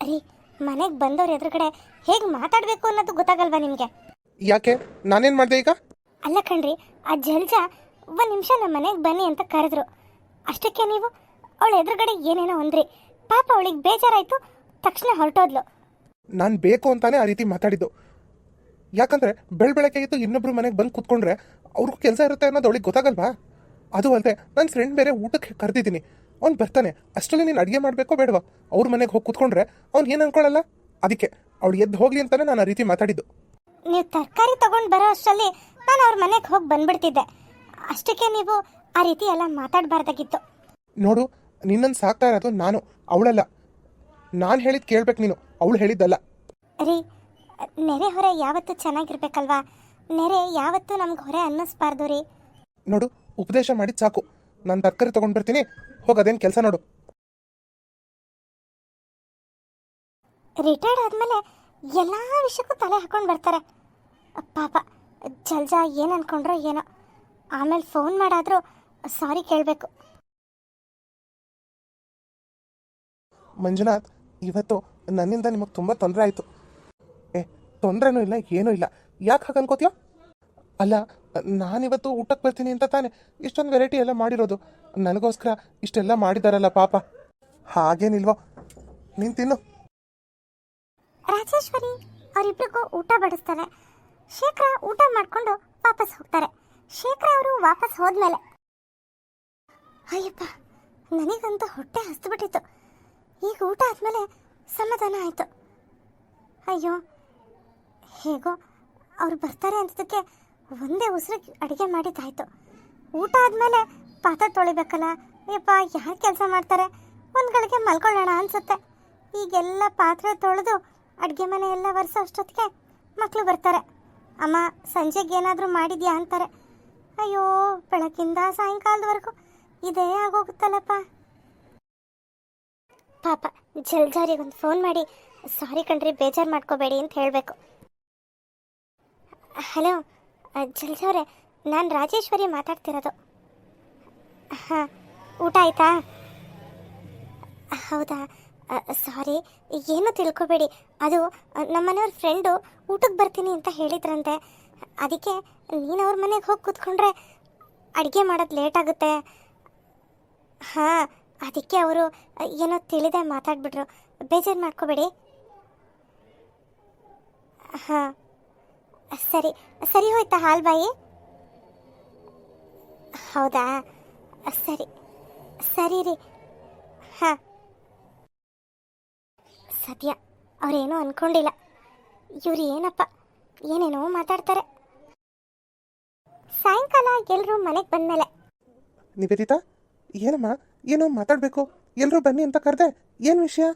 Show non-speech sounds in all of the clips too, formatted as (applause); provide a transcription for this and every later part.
ರೀ ಮನೆಗೆ ಬಂದವ್ರ ಎದುರುಗಡೆ ಹೇಗೆ ಮಾತಾಡಬೇಕು ಅನ್ನೋದು ಗೊತ್ತಾಗಲ್ವಾ ನಿಮಗೆ? ಯಾಕೆ? ನಾನೇನು ಮಾಡಿದೆ ಈಗ? ಅಲ್ಲ ಕಣ್ರಿ ಆ ಜಲ್ಜ ಒಂದು ನಿಮಿಷ ನಮ್ಮ ಮನೆಗೆ ಬನ್ನಿ ಅಂತ ಕರೆದ್ರು. ಅಷ್ಟಕ್ಕೆ ನೀವು ಅವಳ ಎದುರುಗಡೆ ಏನೇನೋ ಅಂದ್ರಿ. ಪಾಪ ಅವಳಿಗೆ ಬೇಜಾರಾಯ್ತು ತಕ್ಷಣ ಹೊರಟೋದ್ಲು. ನಾನು ಬೇಕು ಅಂತಾನೆ ಆ ರೀತಿ ಮಾತಾಡಿದ್ದು. ಯಾಕಂದ್ರೆ ಬೆಳ ಬೆಳಗ್ಗೆ ಇದ್ದು ಇನ್ನೊಬ್ರು ಮನೆಗೆ ಬಂದು ಕೂತ್ಕೊಂಡ್ರೆ ಅವ್ರಿಗೂ ಕೆಲಸ ಇರುತ್ತೆ ಅನ್ನೋದು ಅವಳಿಗೆ ಗೊತ್ತಾಗಲ್ವಾ? ಅದು ಅಲ್ಲದೆ ನನ್ನ ಫ್ರೆಂಡ್ ಬೇರೆ ಊಟಕ್ಕೆ ಕರೆದಿದ್ದೀನಿ. ಅವ್ನು ಬರ್ತಾನೆ. ಅಷ್ಟರಲ್ಲಿ ನೀನು ಅಡುಗೆ ಮಾಡಬೇಕೋ ಬೇಡವಾ? ಅವ್ರ ಮನೆಗೆ ಹೋಗಿ ಕೂತ್ಕೊಂಡ್ರೆ ಅವ್ನು ಏನು ಅನ್ಕೊಳ್ಳಲ್ಲ ಅದಕ್ಕೆ ಅವಳು ಎದ್ದು ಹೋಗ್ಲಿ ಅಂತಾನೆ ನಾನು ಆ ರೀತಿ ಮಾತಾಡಿದ್ದು. ನೀವು ತರಕಾರಿ ತಗೊಂಡು ಬರೋ ಅಷ್ಟರಲ್ಲಿ ನಾನು ಅವ್ರ ಮನೆಗೆ ಹೋಗಿ ಬಂದ್ಬಿಡ್ತಿದ್ದೆ. ಅಷ್ಟಕ್ಕೆ ನೀವು ಆ ರೀತಿ ಎಲ್ಲ ಮಾತಾಡಬಾರ್ದಾಗಿತ್ತು. ನೋಡು ನಿನ್ನನ್ನು ಸಾಕ್ತಾ ಇರೋದು ನಾನು ಅವಳಲ್ಲ. ನಾನು ಹೇಳಿದ್ ಕೇಳ್ಬೇಕು ನೀನು ಅವಳು ಹೇಳಿದ್ದಲ್ಲ. ರೀ ನೆರೆ ಹೊರೆ ಯಾವತ್ತೂ ಚೆನ್ನಾಗಿರ್ಬೇಕಲ್ವಾ? ನೆರೆ ಯಾವತ್ತೂ ನಮ್ಗೆ ಹೊರೆ ಅನ್ನಿಸ್ಬಾರ್ದು ರೀ. ನೋಡು ಉಪದೇಶ ಮಾಡಿದ್ ಸಾಕು. ನಾನು ತರಕಾರಿ ತೊಗೊಂಡು ಬರ್ತೀನಿ ಹೋಗಿ ಅದೇನು ಕೆಲಸ ನೋಡು. ರಿಟೈರ್ಡ್ ಆದಮೇಲೆ ಎಲ್ಲ ವಿಷಯಕ್ಕೂ ತಲೆ ಹಾಕೊಂಡು ಬರ್ತಾರೆ. ಪಾಪ ಜಲ್ಜ ಏನು ಅನ್ಕೊಂಡ್ರೋ ಏನೋ. ಆಮೇಲೆ ಫೋನ್ ಮಾಡಾದರೂ ಸಾರಿ ಕೇಳಬೇಕು. ಮಂಜುನಾಥ್ ಇವತ್ತು ನನ್ನಿಂದ ನಿಮಗೆ ತುಂಬ ತೊಂದರೆ ಆಯಿತು. ಏ ತೊಂದರೆನೂ ಇಲ್ಲ ಏನೂ ಇಲ್ಲ. ಯಾಕೆ ಹಾಗೆ ಅನ್ಕೋತೀಯ ಅಲ್ಲ ನಾನಿವತ್ತು ಊಟಕ್ಕೆ ಬರ್ತೀನಿ ಅಂತ ತಾನೆ. ಇಷ್ಟೊಂದು ವೆರೈಟಿ ಎಲ್ಲ ಮಾಡಿರೋದು. ನನಗೋಸ್ಕರ ಇಷ್ಟೆಲ್ಲ ಮಾಡಿದಾರಲ್ಲ ಪಾಪ. ಹಾಗೇನಿಲ್ವೋ. ನೀನು ತಿನ್ನು. ರಾಜೇಶ್ವರಿ, ಅವರಿಬ್ರಿಗೂ ಊಟ ಬಡಿಸ್ತಾರೆ. ಶೇಖರ ಊಟ ಮಾಡಿಕೊಂಡು ವಾಪಸ್ ಹೋಗ್ತಾರೆ. ಶೇಖರ ಅವರು ವಾಪಸ್ ಹೋದ್ಮೇಲೆ. ಅಯ್ಯಪ್ಪ, ನನಗಂತೂ ಹೊಟ್ಟೆ ಹಸ್ದುಬಿಟ್ಟಿತ್ತು. ಈಗ ಊಟ ಆದಮೇಲೆ ಸಮಾಧಾನ ಆಯಿತು. ಅಯ್ಯೋ, ಹೇಗೋ ಅವ್ರು ಬರ್ತಾರೆ ಅಂತದಕ್ಕೆ ಒಂದೇ ಉಸಿರು ಅಡುಗೆ ಮಾಡಿದ್ದಾಯ್ತು. ಊಟ ಆದಮೇಲೆ ಪಾತ್ರೆ ತೊಳಿಬೇಕಲ್ಲ? ಯಪ್ಪ, ಯಾರು ಕೆಲಸ ಮಾಡ್ತಾರೆ? ಒಂದು ಗಳಿಗೆ ಮಲ್ಕೊಳ್ಳೋಣ ಅನ್ಸುತ್ತೆ. ಈಗೆಲ್ಲ ಪಾತ್ರೆ ತೊಳೆದು ಅಡುಗೆ ಮನೆ ಎಲ್ಲ ಒರೆಸೋ ಅಷ್ಟೊತ್ತಿಗೆ ಮಕ್ಕಳು ಬರ್ತಾರೆ. ಅಮ್ಮ, ಸಂಜೆಗೆ ಏನಾದರೂ ಮಾಡಿದ್ಯಾ ಅಂತಾರೆ. ಅಯ್ಯೋ, ಬೆಳಕಿಂದ ಸಾಯಂಕಾಲದವರೆಗೂ ಇದೇ ಆಗೋಗುತ್ತಲ್ಲಪ್ಪ. ಪಾಪ ಜಲ್ಜಾರಿಗೊಂದು ಫೋನ್ ಮಾಡಿ, ಸಾರಿ ಕಣ್ರಿ, ಬೇಜಾರು ಮಾಡ್ಕೋಬೇಡಿ ಅಂತ ಹೇಳಬೇಕು. ಹಲೋ ಜಲ್ಜವ್ರೆ ನಾನು ರಾಜೇಶ್ವರಿ ಮಾತಾಡ್ತಿರೋದು. ಹಾಂ, ಊಟ ಆಯ್ತಾ? ಹೌದಾ? ಸಾರಿ, ಏನು ತಿಳ್ಕೊಬೇಡಿ. ಅದು ನಮ್ಮನೆಯವ್ರ ಫ್ರೆಂಡು ಊಟಕ್ಕೆ ಬರ್ತೀನಿ ಅಂತ ಹೇಳಿದ್ರಂತೆ. ಅದಕ್ಕೆ ನೀನು ಅವ್ರ ಮನೆಗೆ ಹೋಗಿ ಕೂತ್ಕೊಂಡ್ರೆ ಅಡುಗೆ ಮಾಡೋದು ಲೇಟ್ ಆಗುತ್ತೆ. ಹಾಂ, ಅದಕ್ಕೆ ಅವರು, ಏನೋ ತಿಳಿದೆ ಮಾತಾಡ್ಬಿಟ್ರು. ಬೇಜಾರು ಮಾಡ್ಕೋಬೇಡಿ. ಹಾಂ. ಸರಿ. ಸರಿ ಹೋಯ್ತಾ ಹಾಲ್ ಬಾಯಿ ಹೌದಾ ಸರಿ. ಸರಿ ರೀ. ಹಾಂ. ಸದ್ಯ ಅವ್ರೇನೂ ಅನ್ಕೊಂಡಿಲ್ಲ. ಇವ್ರು ಏನಪ್ಪ? ಏನೇನೋ ಮಾತಾಡ್ತಾರೆ. ಸಾಯಂಕಾಲ ಎಲ್ಲರೂ ಮನೆಗೆ ಬಂದಮೇಲೆ. ನಿವೇದಿತಾ ಏನಮ್ಮ? ಏನೋ ಮಾತಾಡಬೇಕು. ಎಲ್ಲರೂ ಬನ್ನಿ ಅಂತ ಕರೆದೆ. ಏನು ವಿಷಯ?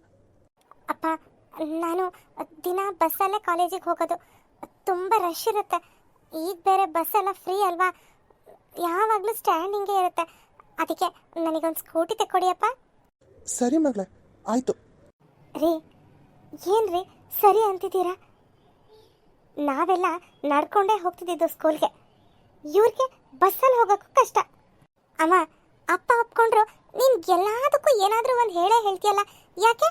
ಅಪ್ಪ ನಾನು ದಿನ ಬಸ್ಸಲ್ಲೇ ಕಾಲೇಜಿಗೆ ಹೋಗೋದು. ತುಂಬ ರಶ್ ಇರುತ್ತೆ. ಈಗ ಬೇರೆ ಬಸ್ಸೆಲ್ಲ ಫ್ರೀ ಅಲ್ವಾ? ಯಾವಾಗಲೂ ಸ್ಟ್ಯಾಂಡಿಂಗೇ ಇರುತ್ತೆ. ಅದಕ್ಕೆ ನನಗೊಂದು ಸ್ಕೂಟಿ ತೆಕ್ಕೊಡಿಯಪ್ಪ. ಸರಿ ಮಗಳೇ ಆಯ್ತು. ರೀ ಏನ್ರಿ ಸರಿ ಅಂತಿದ್ದೀರಾ? ನಾವೆಲ್ಲ ನಡ್ಕೊಂಡೇ ಹೋಗ್ತಿದ್ದಿದ್ದು ಸ್ಕೂಲ್ಗೆ ಇವ್ರಿಗೆ ಬಸ್ಸಲ್ಲಿ ಹೋಗೋಕ್ಕೂ ಕಷ್ಟ. ಅಮ್ಮ ಅಪ್ಪ ಒಪ್ಕೊಂಡ್ರು ನೀನು ಎಲ್ಲದಕ್ಕೂ ಏನಾದರೂ ಒಂದು ಹೇಳೇ ಹೇಳ್ತೀಯಲ್ಲ? ಯಾಕೆ?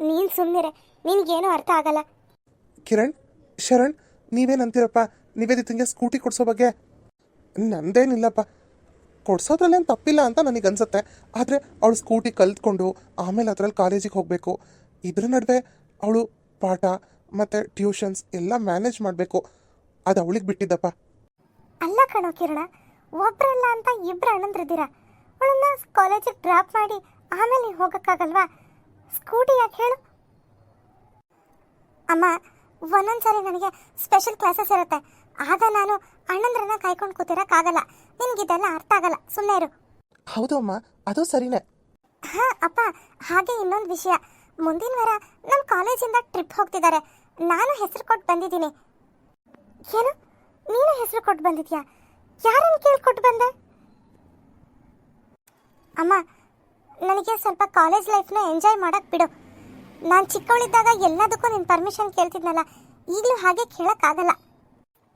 ನೀನು ಸುಮ್ಮನಿರೆ ನಿನಗೇನು ಅರ್ಥ ಆಗಲ್ಲ. ಕಿರಣ್ ಶರಣ್, ನೀವೇನಂತೀರಪ್ಪ? ನಿವೇದಿತಂಗೆ ಸ್ಕೂಟಿ ಕೊಡ್ಸೋ ಬಗ್ಗೆ? ನಂದೇನಿಲ್ಲಪ್ಪ. ಕೊಡ್ಸೋದ್ರಲ್ಲೇನು ತಪ್ಪಿಲ್ಲ ಅಂತ ನನಗೆ ಅನ್ಸುತ್ತೆ ಆದರೆ ಅವಳು ಸ್ಕೂಟಿ ಕಲ್ತ್ಕೊಂಡು ಆಮೇಲೆ ಅದ್ರಲ್ಲಿ ಕಾಲೇಜಿಗೆ ಹೋಗಬೇಕು. ಇದ್ರ ನಡುವೆ ಅವಳು ಪಾಠ ಮತ್ತು ಟ್ಯೂಷನ್ಸ್ ಎಲ್ಲ ಮ್ಯಾನೇಜ್ ಮಾಡಬೇಕು. ಅದು ಅವಳಿಗೆ ಬಿಟ್ಟಿದ್ದಪ್ಪ. ಅಲ್ಲ ಕಣೋ ಕಿರಣ, ಒಬ್ರಲ್ಲ ಅಂತ ಇಬ್ರು ಅಣ್ಣಂದ್ರಿದ್ದೀರಾ ಅವಳನ್ನ ಕಾಲೇಜಿಗೆ ಡ್ರಾಪ್ ಮಾಡಿ ಆಮೇಲೆ ಹೋಗೋಕ್ಕಾಗಲ್ವಾ? ಸ್ಕೂಟಿ ಯಾಕೆ ಹೇಳು? ಅಮ್ಮ ಒಂದೊಂದ್ಸರಿ ನನಗೆ ಸ್ಪೆಷಲ್ ಕ್ಲಾಸಸ್ ಇರುತ್ತೆ. ಆಗ ನಾನು ಅಣ್ಣಂದ್ರನ್ನ ಕಾಯ್ಕೊಂಡು ಕೂತಿರೋಕ್ಕಾಗಲ್ಲ. ನಿನಗಿದೆಲ್ಲ ಅರ್ಥ ಆಗಲ್ಲ. ಸುಮ್ಮನೆ ಇರು. ಹೌದು ಅಮ್ಮ ಅದು ಸರಿನೇ. ಹಾ ಅಪ್ಪ ಹಾಗೆ ಇನ್ನೊಂದು ವಿಷಯ. ಮುಂದಿನ ವಾರ ನಮ್ಮ ಕಾಲೇಜಿಂದ ಟ್ರಿಪ್ ಹೋಗ್ತಿದ್ದಾರೆ ನಾನು ಹೆಸರು ಕೊಟ್ಟು ಬಂದಿದ್ದೀನಿ. ಏನು? ನೀನು ಹೆಸರು ಕೊಟ್ಟು ಬಂದಿದ್ಯಾ? ಯಾರನ್ನು ಕೇಳ್ಕೊಟ್ಟು ಬಂದೆ? ಅಮ್ಮ ನನಗೆ ಸ್ವಲ್ಪ ಕಾಲೇಜ್ ಲೈಫ್ನ ಎಂಜಾಯ್ ಮಾಡಕ್ ಬಿಡು. ನಾನು ಚಿಕ್ಕವಳಿದ್ದಾಗ ಎಲ್ಲದಕ್ಕೂ ನಿನ್ನ ಪರ್ಮಿಷನ್ ಕೇಳ್ತಿದ್ನಲ್ಲ ಈಗಲೂ ಹಾಗೆ ಕೇಳೋಕ್ಕಾಗಲ್ಲ.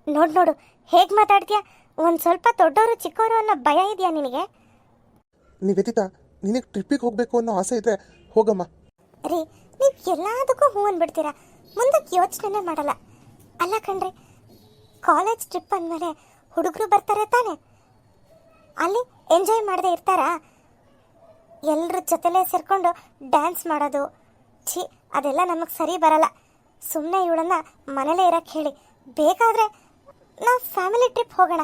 ನೋಡು ನೋಡು ಹೇಗೆ ಮಾತಾಡ್ತೀಯ? ಒಂದು ಸ್ವಲ್ಪ ದೊಡ್ಡವರು ಚಿಕ್ಕವರು ಅನ್ನೋ ಭಯ ಇದೆಯಾ ನಿನಗೆ? ನಿವೇದಿತಾ ನಿನಗೆ ಟ್ರಿಪ್ಪಿಗೆ ಹೋಗಬೇಕು ಅನ್ನೋ ಆಸೆ ಇದ್ರೆ ಹೋಗಮ್ಮ. ರೀ ನೀವು ಎಲ್ಲದಕ್ಕೂ ಹೂ ಅಂದ್ಬಿಡ್ತೀರಾ ಮುಂದಕ್ಕೆ ಯೋಚನೆ ಮಾಡಲ್ಲ. ಅಲ್ಲ ಕಣ್ರಿ ಕಾಲೇಜ್ ಟ್ರಿಪ್ ಅಂದಮೇಲೆ ಹುಡುಗರು ಬರ್ತಾರೆ ತಾನೆ? ಅಲ್ಲಿ ಎಂಜಾಯ್ ಮಾಡದೆ ಇರ್ತಾರಾ? ಎಲ್ಲರ ಜೊತೆಲೇ ಸೇರ್ಕೊಂಡು ಡ್ಯಾನ್ಸ್ ಮಾಡೋದು ಛೀ, ಅದೆಲ್ಲ ನಮಗೆ ಸರಿ ಬರಲ್ಲ. ಸುಮ್ಮನೆ ಇವಳನ್ನ ಮನೇಲೇ ಇರಕ್ಕೆ ಹೇಳಿ. ಬೇಕಾದರೆ ನಾವು ಫ್ಯಾಮಿಲಿ ಟ್ರಿಪ್ ಹೋಗೋಣ.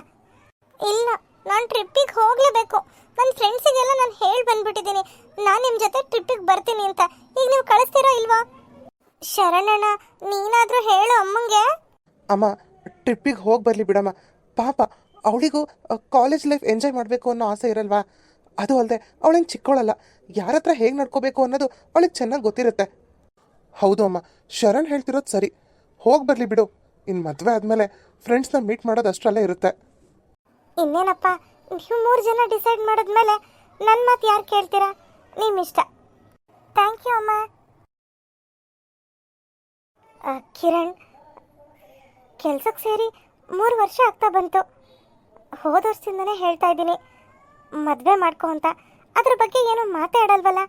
ಇಲ್ಲ ನಾನು ಟ್ರಿಪ್ಪಿಗೆ ಹೋಗಲೇಬೇಕು. ನನ್ನ ಫ್ರೆಂಡ್ಸಿಗೆಲ್ಲ ನಾನು ಹೇಳಿ ಬಂದ್ಬಿಟ್ಟಿದ್ದೀನಿ. ನಾನು ನಿಮ್ಮ ಜೊತೆ ಟ್ರಿಪ್ಪಿಗೆ ಬರ್ತೀನಿ ಅಂತ. ಈಗ ನೀವು ಕಳಿಸ್ತೀರಾ ಇಲ್ವಾ? ಶರಣಣ್ಣ, ನೀನಾದರೂ ಹೇಳು ಅಮ್ಮಂಗೆ. ಅಮ್ಮ ಟ್ರಿಪ್ಪಿಗೆ ಹೋಗಿ ಬರಲಿ ಬಿಡಮ್ಮ. ಪಾಪ, ಅವಳಿಗೂ ಕಾಲೇಜ್ ಲೈಫ್ ಎಂಜಾಯ್ ಮಾಡಬೇಕು ಅನ್ನೋ ಆಸೆ ಇರಲ್ವಾ? ಅದು ಅಲ್ಲದೆ ಅವಳೇನು ಚಿಕ್ಕವಳಲ್ಲ ಯಾರ ಹತ್ರ ಹೇಗೆ ನಡ್ಕೋಬೇಕು ಅನ್ನೋದು ಅವಳಿಗೆ ಚೆನ್ನಾಗಿ ಗೊತ್ತಿರುತ್ತೆ. ಹೌದು ಅಮ್ಮ, ಶರಣ್ ಹೇಳ್ತಿರೋದು ಸರಿ. ಹೋಗಿ ಬರಲಿ ಬಿಡು. ಇನ್ನು ಮದುವೆ ಆದಮೇಲೆ ಫ್ರೆಂಡ್ಸ್ನ ಮೀಟ್ ಮಾಡೋದು ಅಷ್ಟರಲ್ಲೇ ಇರುತ್ತೆ. ಇನ್ನೇನಪ್ಪ, ನೀವು ಮೂರು ಜನ ಡಿಸೈಡ್ ಮಾಡಿದ್ಮೇಲೆ ನನ್ನ ಮಾತು ಯಾರು ಕೇಳ್ತೀರಾ? ನಿಮ್ಮ ಇಷ್ಟ ಥ್ಯಾಂಕ್ ಯು ಅಮ್ಮ ಕಿರಣ್ ಕೆಲ್ಸಕ್ಕೆ ಸೇರಿ ಮೂರು ವರ್ಷ ಆಗ್ತಾ ಬಂತು. ಹೋದ ವರ್ಷದಿಂದನೇ ಹೇಳ್ತಾ ಇದ್ದೀನಿ. ಮದುವೆ ಮಾಡ್ಕೊ ಅಂತ. ಅದ್ರ ಬಗ್ಗೆ ಏನು ಮಾತಾಡಲ್ವಲ್ಲ?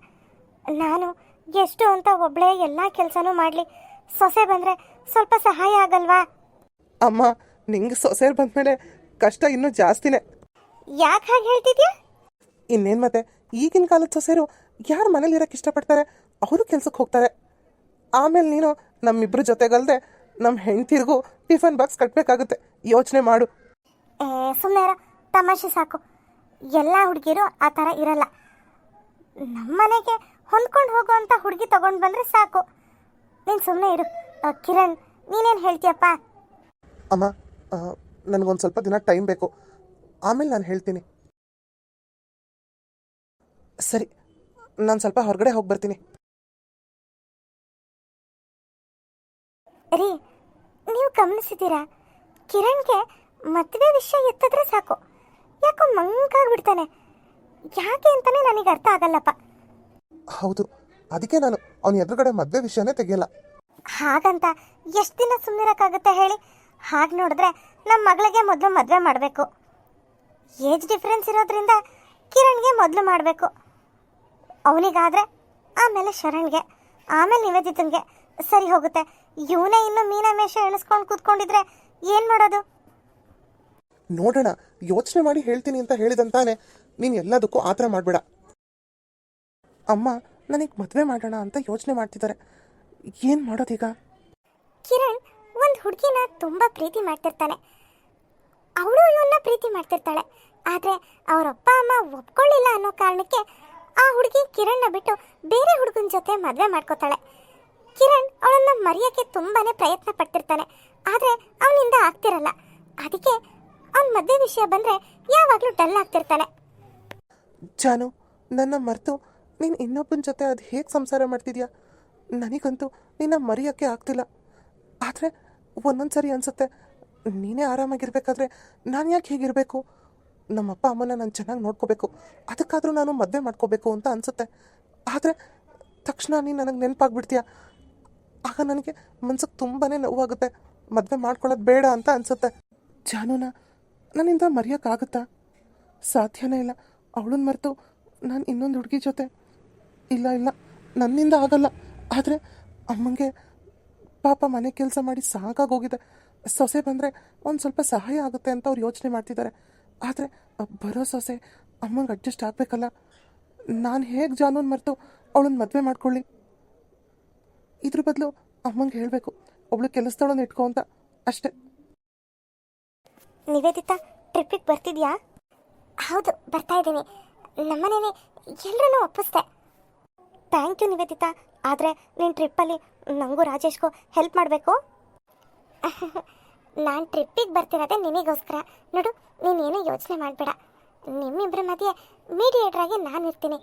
ನಾನು ಎಷ್ಟು ಅಂತ ಒಬ್ಳೆ ಎಲ್ಲ ಕೆಲಸನೂ ಮಾಡಲಿ. ಸೊಸೆ ಬಂದರೆ ಸ್ವಲ್ಪ ಸಹಾಯ ಆಗಲ್ವಾ? ಅಮ್ಮ ನಿಂಗೆ ಸೊಸೆಯರ್ ಬಂದಮೇಲೆ ಕಷ್ಟ ಇನ್ನೂ ಜಾಸ್ತಿನೇ. ಯಾಕೆ ಹಾಗೆ ಹೇಳ್ತಿದ್ಯಾ? ಇನ್ನೇನು ಮತ್ತೆ ಈಗಿನ ಕಾಲದ ಸೊಸೆರು ಯಾರು ಮನೇಲಿ ಇರೋಕ್ಕೆ ಇಷ್ಟಪಡ್ತಾರೆ ಅವರು ಕೆಲ್ಸಕ್ಕೆ ಹೋಗ್ತಾರೆ. ಆಮೇಲೆ ನೀನು ನಮ್ಮಿಬ್ರ ಜೊತೆಗಲ್ದೆ ನಮ್ಮ ಹೆಂಡ್ತಿರ್ಗೂ ಟಿಫನ್ ಬಾಕ್ಸ್ ಕಟ್ಟಬೇಕಾಗುತ್ತೆ ಯೋಚನೆ ಮಾಡು. ಸುಮ್ಮನೆ ತಮಾಷೆ ಸಾಕು. ಎಲ್ಲ ಹುಡುಗಿರು ಆ ಥರ ಇರಲ್ಲ. ನಮ್ಮನೆಗೆ ಹೊಂದ್ಕೊಂಡು ಹೋಗುವಂಥ ಹುಡುಗಿ ತಗೊಂಡು ಬಂದರೆ ಸಾಕು. ನೀನು ಸುಮ್ಮನೆ ಇರು. ಕಿರಣ್ ನೀನೇನು ಹೇಳ್ತೀಯಪ್ಪ? ಅಮ್ಮ ನನಗೊಂದು ಸ್ವಲ್ಪ ದಿನ ಟೈಮ್ ಬೇಕು. ಆಮೇಲೆ ನಾನು ಹೇಳ್ತೀನಿ. ಸರಿ ನಾನು ಸ್ವಲ್ಪ ಹೊರಗಡೆ ಹೋಗಿ ಬರ್ತೀನಿ. ರೀ ನೀವು ಗಮನಿಸಿದ್ದೀರಾ? ಕಿರಣ್ಗೆ ಮದುವೆ ವಿಷಯ ಎತ್ತಿದ್ರೆ ಸಾಕು. ಯಾಕೋ ಮಂಕಾಗ್ಬಿಡ್ತಾನೆ. ಯಾಕೆ ಅಂತಾನೆ ನನಗೆ ಅರ್ಥ ಆಗಲ್ಲಪ್ಪ. ಹೌದು ಅದಕ್ಕೆ ನಾನು ಅವನ ಎದುರುಗಡೆ ಮದುವೆ ವಿಷಯನೇ ತೆಗೆಯಲ್ಲ. ಹಾಗಂತ ಎಷ್ಟು ದಿನ ಸುಮ್ಮನಿರಕ್ಕಾಗುತ್ತೆ ಹೇಳಿ? ಹಾಗೆ ನೋಡಿದ್ರೆ ನಮ್ಮ ಮಗಳಿಗೆ ಮೊದಲು ಮದುವೆ ಮಾಡಬೇಕು. ಏಜ್ ಡಿಫ್ರೆನ್ಸ್ ಇರೋದ್ರಿಂದ ಕಿರಣ್ಗೆ ಮೊದಲು ಮಾಡಬೇಕು. ಅವನಿಗಾದ್ರೆ ಆಮೇಲೆ ಶರಣ್ಗೆ ಆಮೇಲೆ ನಿವೇದಿತನ್ಗೆ ಸರಿ ಹೋಗುತ್ತೆ. ಇವನೇ ಇನ್ನು ಮೀನಮೇಷ ಎಣಿಸ್ಕೊಂಡು ಕೂತ್ಕೊಂಡಿದ್ರೆ ಏನು ಮಾಡೋದು? ನೋಡೋಣ ಯೋಚನೆ ಮಾಡಿ ಹೇಳ್ತೀನಿ ಅಂತ ಹೇಳಿದಂತಾನೆ ನೀನು ಎಲ್ಲದಕ್ಕೂ ಆ ಥರ ಮಾಡಬೇಡ. ಅಮ್ಮ, ನನಗೆ ಮದುವೆ ಮಾಡೋಣ ಅಂತ ಯೋಚನೆ ಮಾಡ್ತಿದ್ದಾರೆ. ಏನು ಮಾಡೋದೀಗ ಕಿರಣ್ ಒಂದು ಹುಡುಗಿನ ತುಂಬ ಪ್ರೀತಿ ಮಾಡ್ತಿರ್ತಾನೆ. ಅವಳು ಇವನ್ನ ಪ್ರೀತಿ ಮಾಡ್ತಿರ್ತಾಳೆ. ಆದರೆ ಅವರಪ್ಪ, ಅಮ್ಮ ಒಪ್ಕೊಳ್ಳಿಲ್ಲ ಅನ್ನೋ ಕಾರಣಕ್ಕೆ ಆ ಹುಡುಗಿ ಕಿರಣ್ನ ಬಿಟ್ಟು ಬೇರೆ ಹುಡುಗನ ಜೊತೆ ಮದುವೆ ಮಾಡ್ಕೋತಾಳೆ. ಕಿರಣ್ ಅವಳನ್ನ ಮರೆಯೋಕ್ಕೆ ತುಂಬಾನೇ ಪ್ರಯತ್ನ ಪಡ್ತಿರ್ತಾನೆ. ಆದರೆ ಅವನಿಂದ ಆಗ್ತಿರಲ್ಲ. ಅದಕ್ಕೆ ಅವನ ಮದುವೆ ವಿಷಯ ಬಂದರೆ ಯಾವಾಗಲೂ ಡಲ್ ಆಗ್ತಿರ್ತಾನೆ. ಜಾನು, ನನ್ನ ಮರೆತು ನೀನು ಇನ್ನೊಬ್ಬನ ಜೊತೆ ಅದು ಹೇಗೆ ಸಂಸಾರ ಮಾಡ್ತಿದ್ಯಾ? ನನಗಂತೂ ನಿನ್ನ ಮರೆಯೋಕ್ಕೆ ಆಗ್ತಿಲ್ಲ. ಆದರೆ ಒಂದೊಂದು ಸರಿ ಅನಿಸುತ್ತೆ, ನೀನೇ ಆರಾಮಾಗಿರ್ಬೇಕಾದ್ರೆ ನಾನು ಯಾಕೆ ಹೀಗಿರಬೇಕು? ನಮ್ಮಪ್ಪ ಅಮ್ಮನ ನಾನು ಚೆನ್ನಾಗಿ ನೋಡ್ಕೋಬೇಕು. ಅದಕ್ಕಾದರೂ ನಾನು ಮದುವೆ ಮಾಡ್ಕೋಬೇಕು ಅಂತ ಅನಿಸುತ್ತೆ. ಆದರೆ ತಕ್ಷಣ ನೀನು ನನಗೆ ನೆನಪಾಗ್ಬಿಡ್ತೀಯ? ಆಗ ನನಗೆ ಮನ್ಸಿಗೆ ತುಂಬಾ ನೋವಾಗುತ್ತೆ. ಮದುವೆ ಮಾಡ್ಕೊಳ್ಳೋದು ಬೇಡ ಅಂತ ಅನಿಸುತ್ತೆ. ಜಾನುನ ನನ್ನಿಂದ ಮರೆಯೋಕ್ಕಾಗುತ್ತಾ ಸಾಧ್ಯನೇ ಇಲ್ಲ. ಅವಳನ್ನ ಮರೆತು ನಾನು ಇನ್ನೊಂದು ಹುಡುಗಿ ಜೊತೆ. ಇಲ್ಲ ಇಲ್ಲ. ನನ್ನಿಂದ ಆಗಲ್ಲ. ಆದರೆ ಅಮ್ಮಂಗೆ ಪಾಪ ಮನೆ ಕೆಲಸ ಮಾಡಿ ಸಾಕಾಗೋಗಿದೆ ಸೊಸೆ ಬಂದರೆ ಒಂದು ಸ್ವಲ್ಪ ಸಹಾಯ ಆಗುತ್ತೆ ಅಂತ ಅವ್ರು ಯೋಚನೆ ಮಾಡ್ತಿದ್ದಾರೆ ಆದರೆ ಬರೋ ಸೊಸೆ ಅಮ್ಮಂಗೆ ಅಡ್ಜಸ್ಟ್ ಆಗಬೇಕಲ್ಲ? ನಾನು ಹೇಗೆ ಜಾನೂನ್ ಮರೆತು ಅವಳನ್ನ ಮದುವೆ ಮಾಡ್ಕೊಳ್ಳಿ? ಇದ್ರ ಬದಲು ಅಮ್ಮಂಗೆ ಹೇಳಬೇಕು. ಅವಳು ಕೆಲಸದವಳನ್ನ ಇಟ್ಕೋ ಅಂತ. ಅಷ್ಟೇ. ನಿವೇದಿತಾ ಟ್ರಿಪ್ಪಿಗೆ ಬರ್ತಿದ್ಯಾ? ಹೌದು, ಬರ್ತಾ ಇದ್ದೀನಿ. ನಮ್ಮನೇನೆ ಎಲ್ಲರನ್ನೂ ಒಪ್ಪಿಸ್ದೆ. Thank you Nivedita. ಆದರೆ ನೀನು ಟ್ರಿಪ್ಪಲ್ಲಿ ನನಗೂ ರಾಜೇಶ್ಗೂ ಹೆಲ್ಪ್ ಮಾಡಬೇಕು? (laughs) ನಾನು ಟ್ರಿಪ್ಪಿಗೆ ಬರ್ತಿರೋದೆ ನಿನಗೋಸ್ಕರ. ನೋಡು, ನೀನೇನು ಯೋಚನೆ ಮಾಡಬೇಡ. ನಿಮ್ಮಿಬ್ಬರ ಮಧ್ಯೆ ಮೀಡಿಯೇಟ್ರಾಗಿ ನಾನು ಇರ್ತೀನಿ.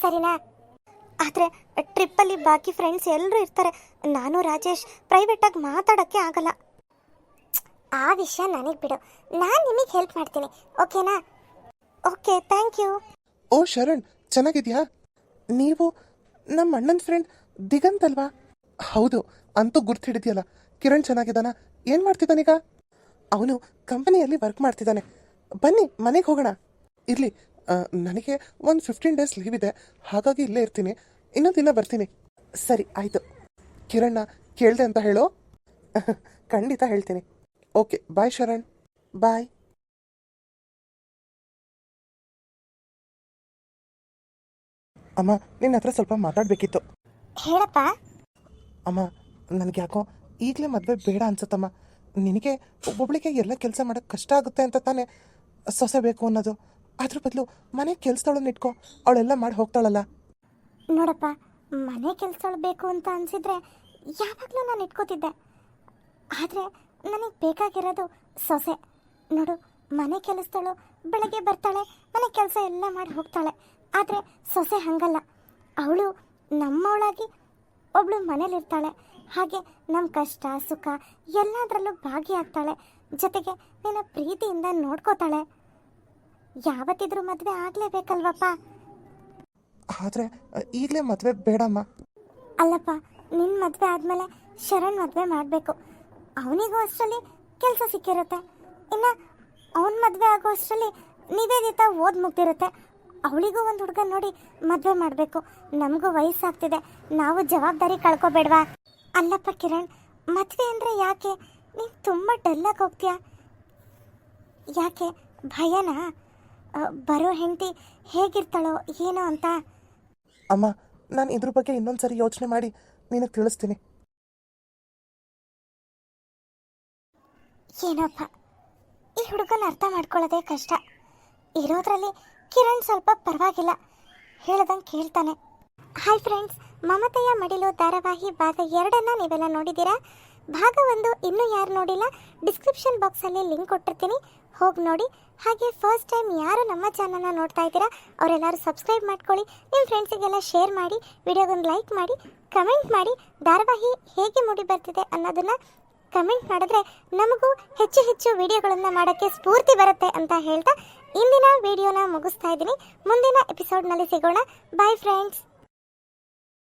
ಸರಿನಾ? ಆದರೆ ಟ್ರಿಪ್ಪಲ್ಲಿ ಬಾಕಿ ಫ್ರೆಂಡ್ಸ್ ಎಲ್ಲರೂ ಇರ್ತಾರೆ. ನಾನು, ರಾಜೇಶ್ ಪ್ರೈವೇಟಾಗಿ ಮಾತಾಡೋಕ್ಕೆ ಆಗಲ್ಲ. ಆ ವಿಷಯ ನನಗೆ ಬಿಡು. ನಾನು ನಿಮಗೆ ಹೆಲ್ಪ್ ಮಾಡ್ತೀನಿ. ಓಕೆನಾ ಓಕೆ ಥ್ಯಾಂಕ್ ಯು ಓ, ಶರಣ್, ಚೆನ್ನಾಗಿದ್ಯಾ? ನೀವು ನಮ್ಮ ಅಣ್ಣನ ಫ್ರೆಂಡ್ ದಿಗಂತ್ ಅಲ್ವಾ? ಹೌದು, ಅಂತೂ ಗುರ್ತು ಹಿಡಿದ್ಯಲ್ಲ. ಕಿರಣ್ ಚೆನ್ನಾಗಿದ್ದಾನ? ಏನು ಮಾಡ್ತಿದ್ದಾನೀಗ? ಅವನು ಕಂಪನಿಯಲ್ಲಿ ವರ್ಕ್ ಮಾಡ್ತಿದ್ದಾನೆ. ಬನ್ನಿ, ಮನೆಗೆ ಹೋಗೋಣ. ಇರಲಿ ನನಗೆ ಒಂದು ಫಿಫ್ಟೀನ್ ಡೇಸ್ ಲೀವ್ ಇದೆ. ಹಾಗಾಗಿ ಇಲ್ಲೇ ಇರ್ತೀನಿ. ಇನ್ನೊಂದು ದಿನ ಬರ್ತೀನಿ. ಸರಿ, ಆಯಿತು. ಕಿರಣ್ಣ, ಕೇಳಿದೆ ಅಂತ ಹೇಳು? (laughs) ಖಂಡಿತ ಹೇಳ್ತೀನಿ. ಓಕೆ ಬಾಯ್ ಶರಣ್ ಬಾಯ್ ಅಮ್ಮ ನಿನ್ನ ಹತ್ರ ಸ್ವಲ್ಪ ಮಾತಾಡ್ಬೇಕಿತ್ತು. ಹೇಳಪ್ಪ. ಅಮ್ಮ ನನಗೆ ಯಾಕೋ ಈಗಲೇ ಮದುವೆ ಬೇಡ ಅನ್ಸುತ್ತಮ್ಮ. ನಿನಗೆ ಒಬ್ಬೊಬ್ಳಿಗೆ ಎಲ್ಲ ಕೆಲಸ ಮಾಡೋಕೆ ಕಷ್ಟ ಆಗುತ್ತೆ ಅಂತ ತಾನೇ ಸೊಸೆ ಬೇಕು ಅನ್ನೋದು. ಅದ್ರ ಬದಲು ಮನೆ ಕೆಲಸದೊಳನ್ನ ಇಟ್ಕೊ. ಅವಳೆಲ್ಲ ಮಾಡಿ ಹೋಗ್ತಾಳಲ್ಲ. ನೋಡಪ್ಪ ಮನೆ ಕೆಲಸಗಳು ಬೇಕು ಅಂತ ಅನ್ಸಿದ್ರೆ ಯಾವಾಗಲೂ ನಾನು ಇಟ್ಕೋತಿದ್ದೆ. ಆದರೆ ನನಗೆ ಬೇಕಾಗಿರೋದು ಸೊಸೆ. ನೋಡು ಮನೆ ಕೆಲಸದಳು ಬೆಳಗ್ಗೆ ಬರ್ತಾಳೆ ಮನೆ ಕೆಲಸ ಎಲ್ಲ ಮಾಡಿ ಹೋಗ್ತಾಳೆ. ಆದರೆ ಸೊಸೆ ಹಂಗಲ್ಲ. ಅವಳು ನಮ್ಮವಳಾಗಿ ಒಬ್ಳು ಮನೇಲಿರ್ತಾಳೆ. ಹಾಗೆ ನಮ್ಮ ಕಷ್ಟ ಸುಖ ಎಲ್ಲದರಲ್ಲೂ ಭಾಗಿಯಾಗ್ತಾಳೆ. ಜೊತೆಗೆ ನಿನ್ನ ಪ್ರೀತಿಯಿಂದ ನೋಡ್ಕೋತಾಳೆ. ಯಾವತ್ತಿದ್ರೂ ಮದುವೆ ಆಗಲೇಬೇಕಲ್ವಪ್ಪ? ಆದರೆ ಈಗಲೇ ಮದುವೆ ಬೇಡಮ್ಮ. ಅಲ್ಲಪ್ಪ ನಿನ್ನ ಮದುವೆ ಆದಮೇಲೆ ಶರಣ್ ಮದುವೆ ಮಾಡಬೇಕು. ಅವನಿಗೂ ಅಷ್ಟರಲ್ಲಿ ಕೆಲಸ ಸಿಕ್ಕಿರುತ್ತೆ. ಇನ್ನು ಅವನ ಮದುವೆ ಆಗೋ ಅಷ್ಟರಲ್ಲಿ ನಿವೇದಿತ ಓದ್ ಮುಗ್ದಿರುತ್ತೆ. ಅವಳಿಗೂ ಒಂದು ಹುಡುಗ ನೋಡಿ ಮದುವೆ ಮಾಡಬೇಕು. ನಮಗೂ ವಯಸ್ಸಾಗ್ತಿದೆ. ನಾವು ಜವಾಬ್ದಾರಿ ಕಳ್ಕೊಬೇಡ್ವಾ? ಅಲ್ಲಪ್ಪ ಕಿರಣ್, ಮದುವೆ ಅಂದರೆ ಯಾಕೆ? ನೀನು ತುಂಬ ಡಲ್ಲಾಗಿ ಹೋಗ್ತೀಯಾ? ಯಾಕೆ? ಭಯನಾ? ಬರೋ ಹೆಂಡತಿ ಹೇಗಿರ್ತಾಳೋ ಏನೋ ಅಂತ? ಅಮ್ಮ, ನಾನು ಇದ್ರ ಬಗ್ಗೆ ಇನ್ನೊಂದು ಸರಿ ಯೋಚನೆ ಮಾಡಿ ನಿನಗೆ ತಿಳಿಸ್ತೀನಿ. ಏನಪ್ಪ? ಈ ಹುಡುಗನ ಅರ್ಥ ಮಾಡ್ಕೊಳ್ಳೋದೇ ಕಷ್ಟ. ಇರೋದ್ರಲ್ಲಿ ಕಿರಣ್ ಸ್ವಲ್ಪ ಪರವಾಗಿಲ್ಲ. ಹೇಳ್ದಂಗೆ ಕೇಳ್ತಾನೆ. ಹಾಯ್ ಫ್ರೆಂಡ್ಸ್, ಮಮತೆಯ ಮಡಿಲು ಧಾರಾವಾಹಿ ಭಾಗ ಎರಡನ್ನ ನೀವೆಲ್ಲ ನೋಡಿದ್ದೀರಾ? ಭಾಗ ಒಂದು ಇನ್ನೂ ಯಾರು ನೋಡಿಲ್ಲ? ಡಿಸ್ಕ್ರಿಪ್ಷನ್ ಬಾಕ್ಸಲ್ಲಿ ಲಿಂಕ್ ಕೊಟ್ಟಿರ್ತೀನಿ. ಹೋಗಿ ನೋಡಿ. ಹಾಗೆ ಫಸ್ಟ್ ಟೈಮ್ ಯಾರು ನಮ್ಮ ಚಾನಲ್ನ ನೋಡ್ತಾ ಇದ್ದೀರಾ, ಅವರೆಲ್ಲರೂ ಸಬ್ಸ್ಕ್ರೈಬ್ ಮಾಡ್ಕೊಳ್ಳಿ. ನಿಮ್ಮ ಫ್ರೆಂಡ್ಸಿಗೆಲ್ಲ ಶೇರ್ ಮಾಡಿ, ವಿಡಿಯೋಗೊಂದು ಲೈಕ್ ಮಾಡಿ, ಕಮೆಂಟ್ ಮಾಡಿ, ಧಾರಾವಾಹಿ ಹೇಗೆ ಮೂಡಿ ಬರ್ತಿದೆ ಅನ್ನೋದನ್ನ ಕಮೆಂಟ್ ಮಾಡಿದ್ರೆ ನಮಗೂ ಹೆಚ್ಚು ಹೆಚ್ಚು ವಿಡಿಯೋಗಳನ್ನು ಮಾಡೋಕ್ಕೆ ಸ್ಫೂರ್ತಿ ಬರುತ್ತೆ ಅಂತ ಹೇಳ್ತಾ ಇಂದಿನ ವಿಡಿಯೋನ ಮುಗಿಸ್ತಾ ಇದ್ದೀನಿ. ಮುಂದಿನ ಎಪಿಸೋಡ್ನಲ್ಲಿ ಸಿಗೋಣ. Bye friends